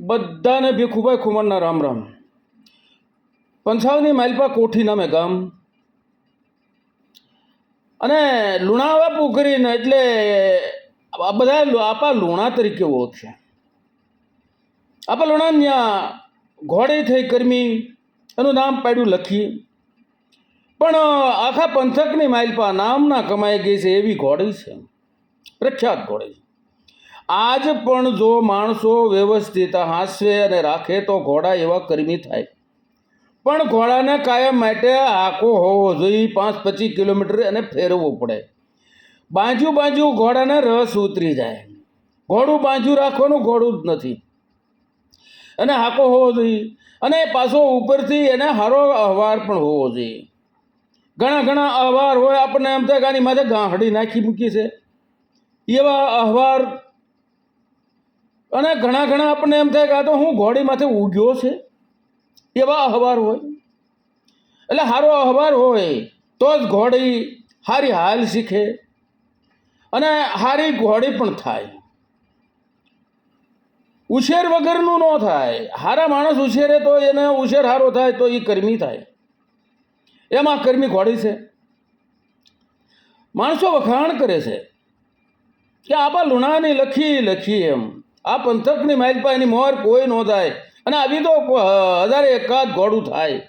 બધાને ભીખુભાઈ ખુમરના રામ રામ. પંચાવની માઇલપા કોઠી નામે ગામ. અને લુણાવા પોખરીને એટલે આ બધા આપા લુણા તરીકે ઓળખે. આપા લુણા ત્યાં ઘોડે થઈ કરમી, એનું નામ પાડ્યું લખી. પણ આખા પંથકની માઇલપા નામના કમાઈ ગઈ છે એવી ઘોડી છે. પ્રખ્યાત ઘોડી છે આજ પણ જો માણસો વ્યવસ્થિત હાંસવે અને રાખે તો ઘોડા એવા કર્મી થાય. પણ ઘોડાને કાયમ માટે આખો હોવો જોઈએ, પાંચ પચીસ કિલોમીટર એને ફેરવવું પડે. બાજુ બાજુ ઘોડાને રસ ઉતરી જાય. ઘોડું બાજુ રાખવાનું ઘોડું જ નથી. અને હાકો હોવો જોઈએ. અને પાછો ઉપરથી એને સારો અહવાર પણ હોવો જોઈએ. ઘણા ઘણા અહવાર હોય, આપણને એમ થાય કે આની માથે ગાંહડી નાખી મૂકી છે. એવા અહવાર અને ઘણા ઘણા આપણને એમ થાય કે આ તો હું ઘોડીમાંથી માથે ઉગ્યો છે. એવા અહવાર હોય. એટલે સારો અહવાર હોય તો જ ઘોડી સારી હાલ શીખે. અને સારી ઘોડી પણ થાય. ઉછેર વગરનું ન થાય. સારા માણસ ઉછેરે તો એને ઉછેર સારો થાય તો એ કર્મી થાય. એમાં કર્મી ઘોડી છે. માણસો વખાણ કરે છે. કે આપા લુણાની લખી લખી એમ આ પંથકની માઇલપા એની મોર કોઈ ન થાય. અને આવી તો હજારે એકાદ ઘોડું થાય.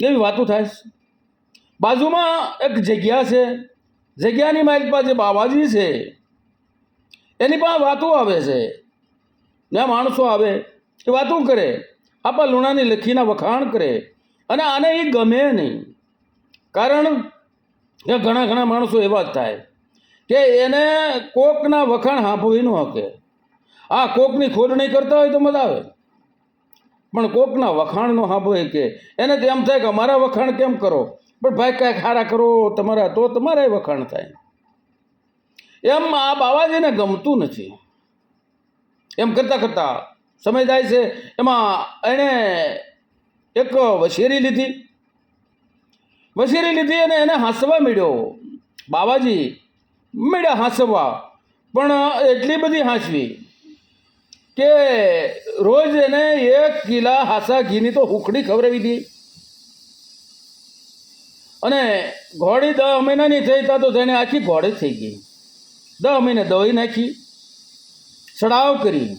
એવી વાતો થાય. બાજુમાં એક જગ્યા છે. જગ્યાની માઇલપા જે બાબાજી છે, એની પાસે વાતો આવે છે. જ્યાં માણસો આવે, એ વાતો કરે. આપણા લુણાની લખીના વખાણ કરે. અને આને એ ગમે નહીં. કારણ કે ઘણા ઘણા માણસો એવા જ થાય. કે એને કોકના વખાણ હાંભવી ન હકે. આ કોકની ખોદણી કરતા હોય તો મજા આવે. પણ કોકના વખાણનો સાંભળે કે, એને તો એમ થાય કે અમારા વખાણ કેમ કરો? પણ ભાઈ કાંઈક હારા કરો તમારા, તો તમારા વખાણ થાય. એમ આ બાવાજીને ગમતું નથી. એમ કરતાં કરતાં સમય જાય છે. એમાં એણે એક વશેરી લીધી. વશેરી લીધી અને એને હાંસવા મળ્યો. બાવાજી મળ્યા હાંસવા, પણ એટલી બધી હાંસવી. કે રોજ એને એક કિલા હાસા ઘીની તો હુકડી ખવડાવી હતી અને ઘોડી દહ મહિનાની થઈ તા તો તેને આખી ઘોડી થઈ ગઈ. દહ મહિને દવાઈ નાખી સડાવ કરી.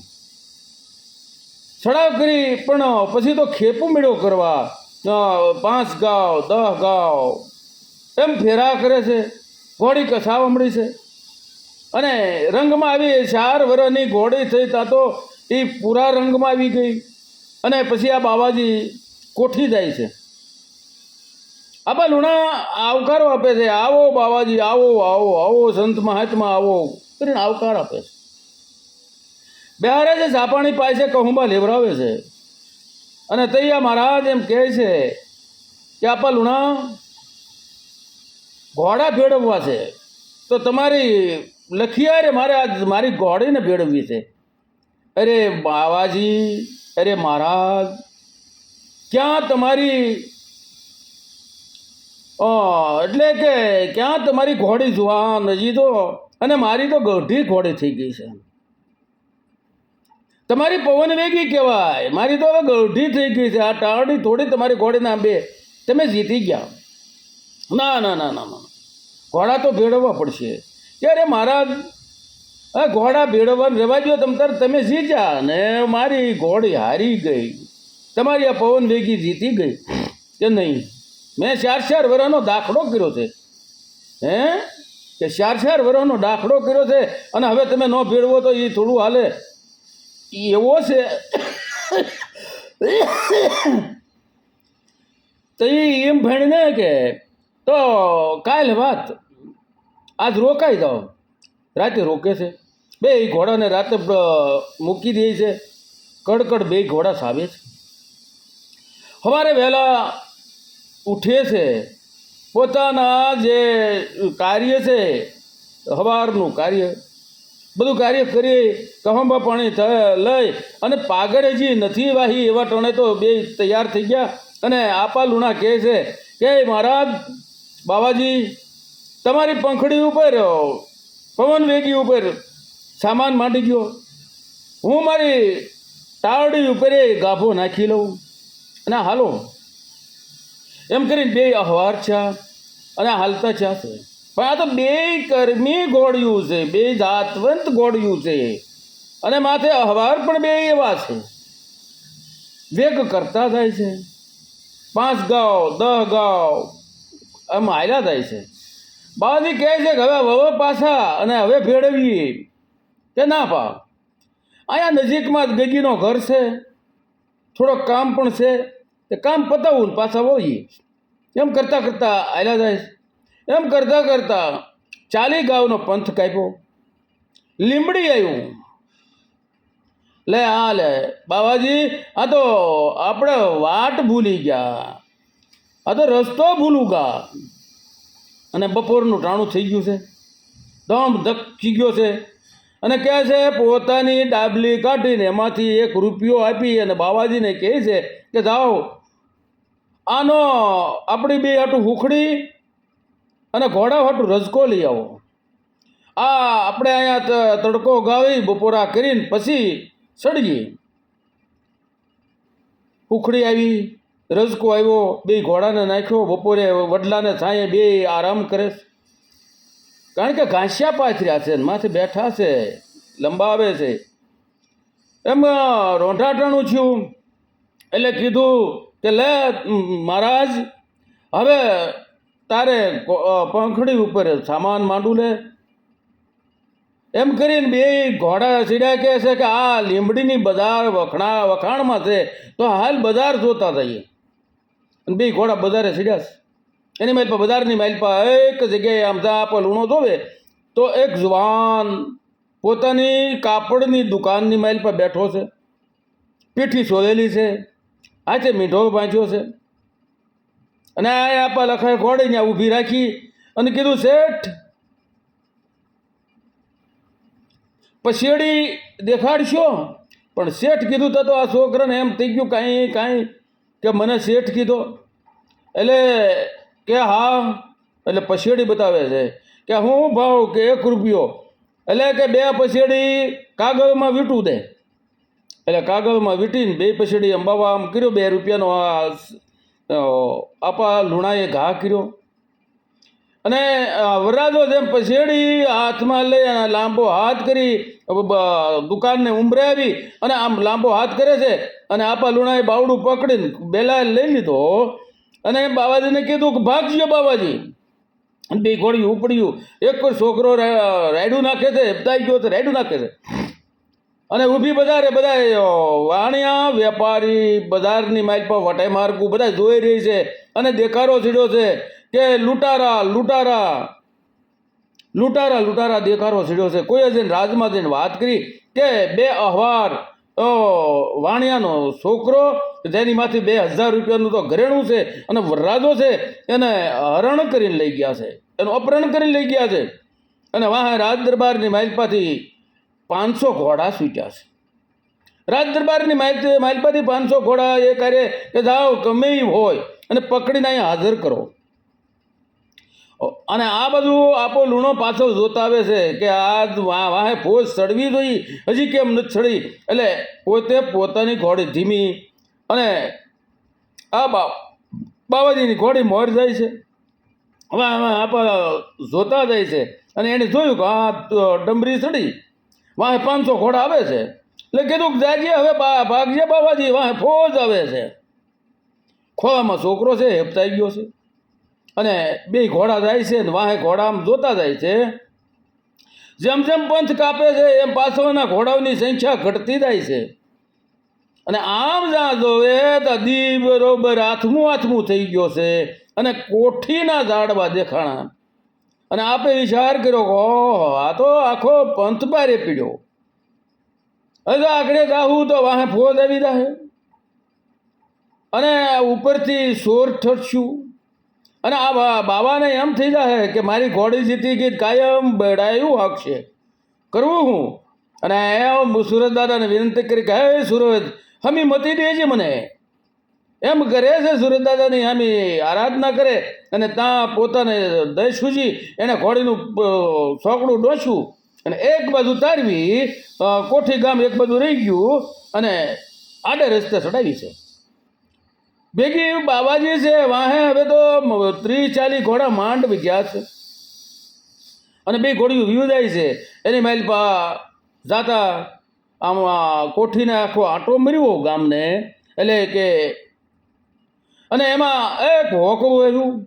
સડાવ કરી પણ પછી તો ખેપું મેળો કરવા. પાંચ ગાવ, દહ ગાવ. એમ ફેરા કરે છે. ઘોડી કસાવ મળી છે. અને રંગમાં આવી ચાર વર્ષની ઘોડી થઈ તા તો એ પૂરા રંગમાં આવી ગઈ. અને પછી આ બાવાજી કોઠી જાય છે. આબા લુણા આવકારો આપે છે. આવો બાવાજી, આવો આવો આવો, સંત મહાત્મા, આવો. કરીને આવકાર આપે છે. બિહારે જે ઝાપાણી છે, કહુંબા લેવરાવે છે. અને તૈયા મહારાજ એમ કહે છે કે, આપા લુણા, ઘોડા ભેળવવા છે. તો તમારી લખિયારે મારે આજ મારી ઘોડીને ભેળવવી છે. અરે બાવાજી, અરે મહારાજ, ક્યાં તમારી એટલે કે ક્યાં તમારી ઘોડી જુવાન હજી તો, અને મારી તો ગઢી ઘોડી થઈ ગઈ છે. તમારી પવન વેગી કહેવાય. મારી તો હવે ગઢી થઈ ગઈ છે. આ ટાળી થોડી તમારી ઘોડીના બે. તમે જીતી ગયા. ના ના ના ના ના. ઘોડા તો ભેળવવા પડશે. અરે મહારાજ, આ ઘોડા ભેળવવાનું રહેવા દો તમ જીત્યા ને મારી ઘોડી હારી ગઈ. તમારી આ પવન વેગી જીતી ગઈ. કે નહીં? મેં ચાર ચાર વરાનો દાખલો કર્યો છે. હે? કે ચાર ચાર વરાનો દાખલો કર્યો છે અને હવે તમે ન ભેળવો તો એ થોડું હાલે. એવો છે. તો એ એમ ભણીને કે, તો કાલ વાત આજ રોકાઈ જાઓ. રાતે રોકે છે. બે ઘોડાને રાતે મૂકી દે છે. કડકડ બે ઘોડા સાવે છે. સવારે વહેલા ઉઠે છે. પોતાના જે કાર્ય છે સવારનું કાર્ય, બધું કાર્ય કરી કહંબા પાણી લઈ અને પાગડે જે નથી વાહી એવા ટણે તો બે તૈયાર થઈ ગયા. અને આપા લુણા કહે છે કે મહારાજ બાબાજી તમારી પંખડી ઉપર, પવન વેગી ઉપર સામાન માંડી ગયો. હું મારી તાવડી ઉપર ગાભો નાખી લઉં. અને હાલો, એમ કરીને બે અહવાર છે અને હાલતા છે. પણ આ તો બે કર્મી ગોળ્યું છે, બે જાતવંત ગોળ્યું છે. અને માથે અહવાર પણ બે એવા છે. વેગ કરતા થાય છે. પાંચ ગાવ, દહ ગાવ, આમ હાલ્યા થાય છે. બાવાજી કહે છે કે હવે વવે પાછા અને હવે ભેળવીએ. તે ના પા અહીંયા નજીકમાં જ ગગીનો ઘર છે. થોડોક કામ પણ છે. તે કામ પતાવું ને પાછા હોઈએ એમ કરતાં કરતાં આયલા જાય એમ કરતાં કરતાં ચાલી ગાવનો પંથ કાપ્યો. લીંબડી આવ્યું લે હા લે, બાવાજી, આ તો આપણે વાટ ભૂલી ગયા. આ તો રસ્તો ભૂલું ગા. અને બપોરનું ટાણું થઈ ગયું છે. દમ ધકી ગયો છે અને કહે છે, પોતાની ડાબલી કાઢીને એમાંથી એક રૂપિયો આપી અને બાવાજીને કહે છે કે, જાઓ, આનો આપણી બે હાટું હુખડી અને ઘોડા હાટું રજકો લઈ આવો. આ આપણે અહીંયા તડકો ગાવી, બપોરા કરીને પછી સળગી હુખડી આવી. રજકો આવ્યો, બે ઘોડાને નાખ્યો, બપોરે વડલાને છાંયે બે આરામ કરે છે. કારણ કે ઘાસિયા પાથર્યા છે માથે બેઠા છે લંબાવે છે. એમ રોંઢાટાણું થયું. એટલે કીધું કે, લે મહારાજ, હવે તારે પંખડી ઉપર સામાન માંડું લે. એમ કરીને બે ઘોડા સીડા કહે છે કે, આ લીંબડીની બજાર વખણા, વખાણમાં છે, તો હાલ બજાર જોતા જઈએ અને બે ઘોડા બજારે ચડ્યા છે. એની માઇલ પર બજારની માઇલ પર એક જગ્યાએ આમ ત્યાં પર લૂણો જોવે તો એક જુવાન પોતાની કાપડની દુકાનની માઇલ પર બેઠો છે. પીઠી સોલેલી છે. હાથે મીઠો બાંધ્યો છે. અને આ આપા લખાય ઘોડીને ઊભી રાખી અને કીધું, શેઠ, પછેડી દેખાડશો. પણ શેઠ કીધું તો આ છોકરાને એમ થઈ ગયું, કાંઈ કાંઈ કે મને શેઠ કીધો. એટલે કે હા, એટલે પછેડી બતાવે છે. કે હું ભાવ કે એક રૂપિયો. એટલે કે બે પછેડી કાગળમાં વીંટું દે. એટલે કાગળમાં વીંટીને બે પછેડી અંબાવા આમ કર્યો, બે રૂપિયાનો આ આપા લુણાએ ઘા કર્યો. અને વરરાજો જેમ પછેડી હાથમાં લઈ અને લાંબો હાથ કરી દુકાનને ઉંબરાવી અને આમ લાંબો હાથ કરે છે અને આપા લુણાએ બાવડું પકડીને બેલા લઈ લીધો અને બાવાજીને કીધું કે ભાગજો બાવાજી. બે ઘોડી ઉપડ્યું. એક કોઈ છોકરો રાયડું નાખે છે, હેપતાઈ ગયો તો રાયડું નાખે છે. અને ઊભી બજારે બધા વાણિયા વેપારી બજારની માઇલ પર વટાઈ માર્ગું બધા જોઈ રહી છે અને દેખારો છીડ્યો છે. કે લૂંટારા લૂંટારા. લૂંટારા લૂંટારા દેખારો સીડ્યો છે. કોઈએ જઈને રાજમાં જઈને વાત કરી કે બે અહવાર વાણિયાનો છોકરો જેનીમાંથી બે હજાર રૂપિયાનું તો ઘરેણું છે અને વરરાજો છે, એને હરણ કરીને લઈ ગયા છે. એનું અપહરણ કરીને લઈ ગયા છે. અને વાહ રાજ દરબારની માઇલપાથી પાંચસો ઘોડા છૂટ્યા છે. રાજ દરબારની માઇલ માઇલપાથી પાંચસો ઘોડા એ કરે કે જાઓ, ગમે હોય, અને પકડીને અહીંયા હાજર કરો. અને આ બધું આપો લૂણો પાછો જોતા આવે છે કે આ વાહે ફોજ ચડવી જોઈએ. હજી કેમ નથી ચડી એટલે પોતે પોતાની ઘોડી ધીમી અને આ બા બાવાજીની ઘોડી મોર જાય છે. હવે આપ જોતા જાય છે. અને એણે જોયું કે આ ડમરી ચડી વાહે પાંચસો ઘોડા આવે છે. એટલે કીધું જાગીએ હવે બા ભાગજે બાબાજી વાહે ફોજ આવે છે. ખોળામાં છોકરો છે, હેપતાઈ ગયો છે. અને બે ઘોડા જાય છે ને વાહે ઘોડા આમ જોતા જાય છે. જેમ જેમ પંથ કાપે છે, એમ પાછળના ઘોડાઓની સંખ્યા ઘટતી જાય છે. અને આમ જ્યાં જોવે તો દી બરોબર આથમું આથમું થઈ ગયો છે અને કોઠીના ઝાડવા દેખાણા. અને આપે વિચાર કર્યો કે આ તો આખો પંથ બારે પીડ્યો. હવે આગળ જાવું તો વાહે ફોજ આવી જાય અને ઉપરથી સોર ઠરશું. અને આ બાબાને એમ થઈ જાય કે મારી ઘોડી જીતી ગીત કાયમ બેડાયું હાકશે. કરવું હું? અને એમ સુરતદાદાને વિનંતી કરી કે, હે સુરજ, હમી મતી દેજે મને. એમ કરે છે સુરતદાદાની હમી આરાધના કરે અને ત્યાં પોતાને દય સૂજી, એને ઘોડીનું સોકડું ડોસ્યું અને એક બાજુ તારવી કોઠી ગામ એક બાજુ રહી ગયું અને આડે રસ્તે ચડાવી છે. ભેગી બાબાજી છે, વાહે, હવે તો ત્રીસ ચાલીસ ઘોડા માંડ ગયા છે. અને બે ઘોડીઓ વ્યૂ જાય છે. એની માઇલ પા જાતા આમ કોઠીને આખો આંટો મર્યો ગામને. એટલે કે અને એમાં એક હોકળું આવ્યું.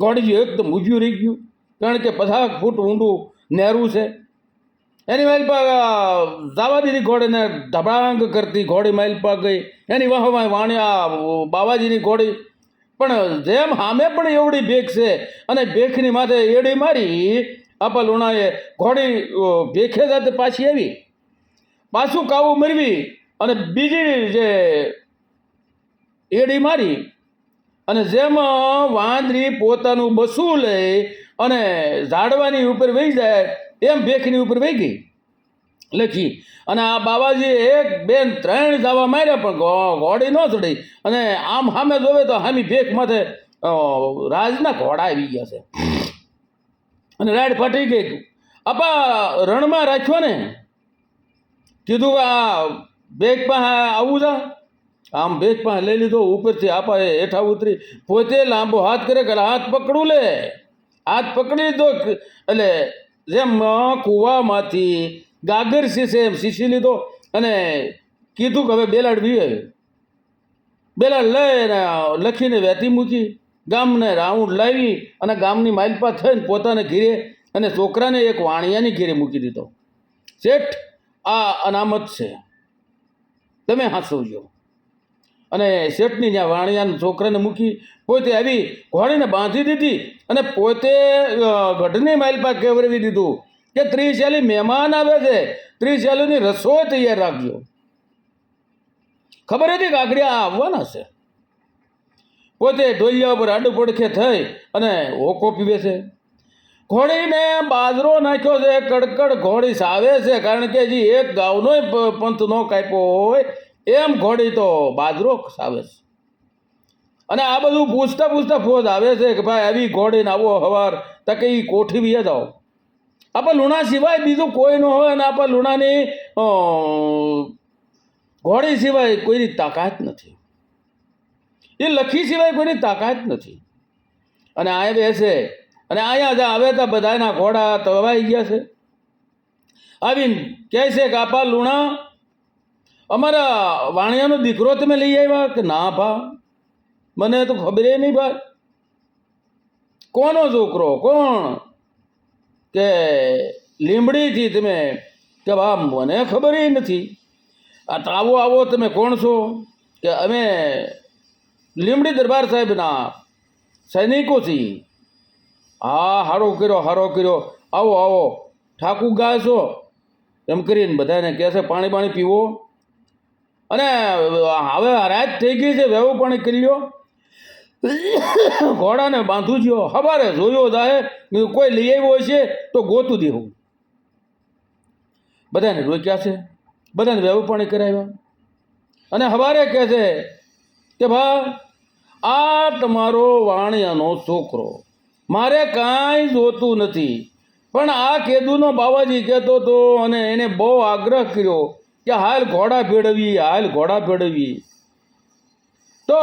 ઘોડી એકદમ ઊભ્યું રહી ગયું. કારણ કે પચાસ ફૂટ ઊંડું નહેરું છે. એની માઇલ પર જવા દીધી ઘોડીને ધબાંગ કરતી ઘોડી માઇલ પર ગઈ. એની વાહમાં વાણ્યા બાવાજીની ઘોડી. પણ જેમ સામે પણ એવડી ભેખ છે અને ભેખની માથે એડી મારી આપા લુણાએ ઘોડી ભેખે સાથે પાછી આવી. પાછું કાવું મરવી અને બીજી જે એડી મારી અને જેમ વાંદરી પોતાનું બસું લઈ અને ઝાડવાની ઉપર વહી જાય એમ ભેખની ઉપર વહી ગઈ. લખી, અને આ બાબાજીએ એક બેન ત્રણ દાવા માર્યા પણ ઘોડી ન ચડી અને આમ સામે જોવે તો હામી ભેખ માથે રાજના ઘોડા આવી ગયા છે. અને રાડ ફાટી ગઈ. આપા, રણમાં રાખ્યો ને? કીધું, આ બેગ પાસે આવું જા. આમ બેગ પાસે લઈ લીધો, ઉપરથી આપા એ હેઠા ઉતરી, પોતે લાંબો હાથ કરે, કે હાથ પકડું લે. હાથ પકડી લીધો એટલે જેમ કૂવામાંથી ગાગર શીશે એમ શીશી લીધો અને કીધું કે હવે બેલાડ વીએ બેલાડ લઈને લખીને વહેતી મૂકી, ગામને રાઉન્ડ લાવી અને ગામની માઇલપા થઈને પોતાને ઘીરે અને છોકરાને એક વાણિયાની ઘીરે મૂકી દીધો. શેઠ, આ અનામત છે. તમે હાંસવજો. અને શેઠની જ્યાં વાણિયાના છોકરાને મૂકી પોતે આવી ઘોડીને બાંધી દીધી અને પોતે ગઢની માલપા કેવરવી દીધું કે ત્રિશાલી મહેમાન આવે છે, ત્રિશાલીની રસોઈ તૈયાર રાખજો. ખબર હતી કે આગળ આવવાના છે? પોતે ઢોલિયા ઉપર આડું પડખે થઈ અને હોકો પીવે છે. ઘોડીને બાજરો નાખ્યો છે, કડકડ ઘોડી સાવે છે, કારણ કે હજી એક ગાવનો પંથ ન કાપ્યો હોય એમ ઘોડી તો બાજરો સાવે છે. અને આ બધું પૂછતા પૂછતા ફોજ આવે છે કે ભાઈ આવી ઘોડીને આવો હવાર તકે એ કોઠી બી જાઓ. આપણે લુણા સિવાય બીજું કોઈ ન હોય અને આપણે લુણાની ઘોડી સિવાય કોઈની તાકાત નથી. એ લખી સિવાય કોઈની તાકાત નથી. અને આ બેસે, અને અહીંયા જ્યાં આવે ત્યાં બધાના ઘોડા તવાઈ ગયા છે. આવીને કહે છે કે આપા લુણા અમારા વાણિયાનો દીકરો તમે લઈ આવ્યા કે ના ભા મને તો ખબર નહીં ભાઈ. કોનો છોકરો? કોણ? કે લીમડીથી તમે કે બા મને ખબર નથી. આ તાવો આવો તમે કોણ છો? કે અમે લીમડી દરબાર સાહેબના સૈનિકો છીએ. હા, હારો કર્યો હારો કર્યો. આવો આવો. ઠાકુ ગાય છો? એમ કરીને બધાને કહે છે પાણી પાણી પીવો. અને હવે રાત થઈ ગઈ છે વહેવું પાણી કરી લ્યો. ઘોડાને બાંધું જ્યો હવારે જોયો દાહે કોઈ લઈ આવ્યો છે તો ગોતું દેવું બધાને રોક્યા છે, બધાને વહેવું પાણી કરાવ્યા. અને હવારે કહે છે કે ભા આ તમારો વાણિયાનો છોકરો, મારે કાંઈ જોતું નથી. પણ આ કેદુનો બાવાજી કહેતો હતો અને એને બહુ આગ્રહ કર્યો કે હાલ ઘોડા ભેળવી, હાલ ઘોડા ભેળવી. તો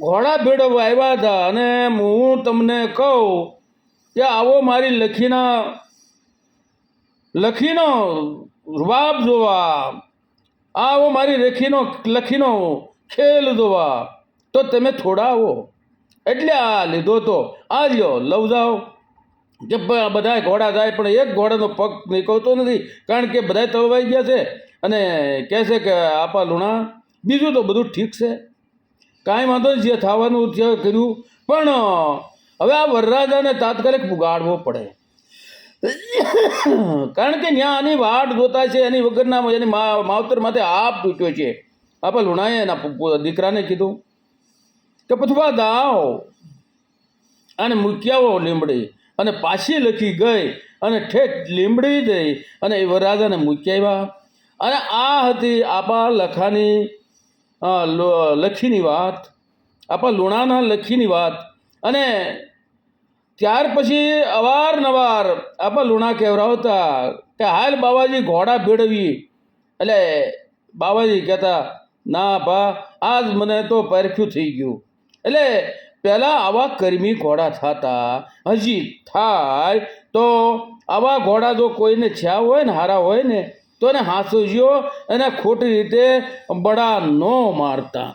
ઘોડા ભેળવવા આવ્યા હતા અને હું તમને કહું કે આવો મારી લખીના, લખીનો રૂબાબ જોવા. આવો મારી લખીનો લખીનો ખેલ જોવા. તો તમે થોડા આવો. એટલે આ લીધો તો. આ લ્યો લવ જાઓ. કે બધા ઘોડા જાય, પણ એક ઘોડાનો પગ નીકળતો નથી. કારણ કે બધાય તળવાઈ ગયા છે. અને કહે છે કે આપા લુણા, બીજું તો બધું ઠીક છે. કાંઈ વાંધો નહીં, જે થવાનું જે કર્યું. પણ, હવે આ વરરાજાને તાત્કાલિક પુગાડવો પડે. કારણ કે ત્યાં આની વાટ જોતા છે, એની વગરના એની માવતર માથે આપ તૂટ્યો છે. આપણે લુણાએ એના દીકરાને કીધું કે, પથવા દાવ અને મૂક્યાઓ લીમડી અને પાછી લખી ગઈ અને ઠેઠ લીમડી જઈ અને એ વરરાજાને મૂકી આવ્યા અને આ હતી આપા લખાની લખીની વાત. આપા લુણાના લખીની વાત. અને ત્યાર પછી અવારનવાર આપા લુણા કહેવરાવતા કે હાલ બાવાજી ઘોડા ભેળવી. એટલે બાવાજી કહેતા, ના બા આજ મને તો પરખ્યું થઈ ગયું. એટલે પહેલાં આવા કર્મી ઘોડા થતા, હજી થાય તો આવા ઘોડા જો કોઈને છ્યા હોય ને, હારા હોય ને તો એને હાંસુજીઓ એને ખોટી રીતે બડા ન મારતા.